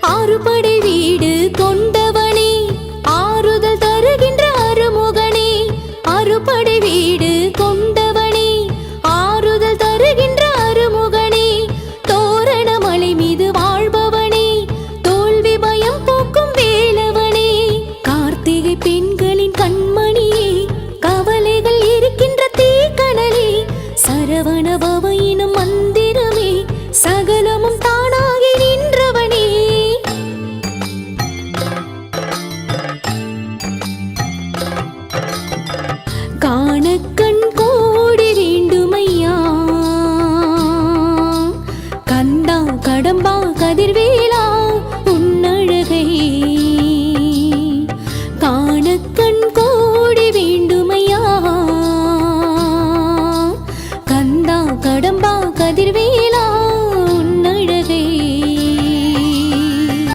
ஆறுபடை வீடு கொண்டவனே ஆறுதல் தருகின்ற அருமுகனே அறுபடை வீடு கொண்டவனே ஆறுதல் தருகின்ற அருமுகனே தோரண மலை மீது வாழ்பவனே தோல்வி பயம் போக்கும் வேலவனே. கார்த்திகை பெண்களின் கண்மணியே கவலைகள் இருக்கின்ற தீக்கணலே. சரவண பவையினும் மந்திர காண கண் கோடி வேண்டுமையா? கந்தா கடம்பா கதிர்வேலா உன்னழகை. காண கண் கோடி வேண்டுமையா? கந்தா கதிர்வே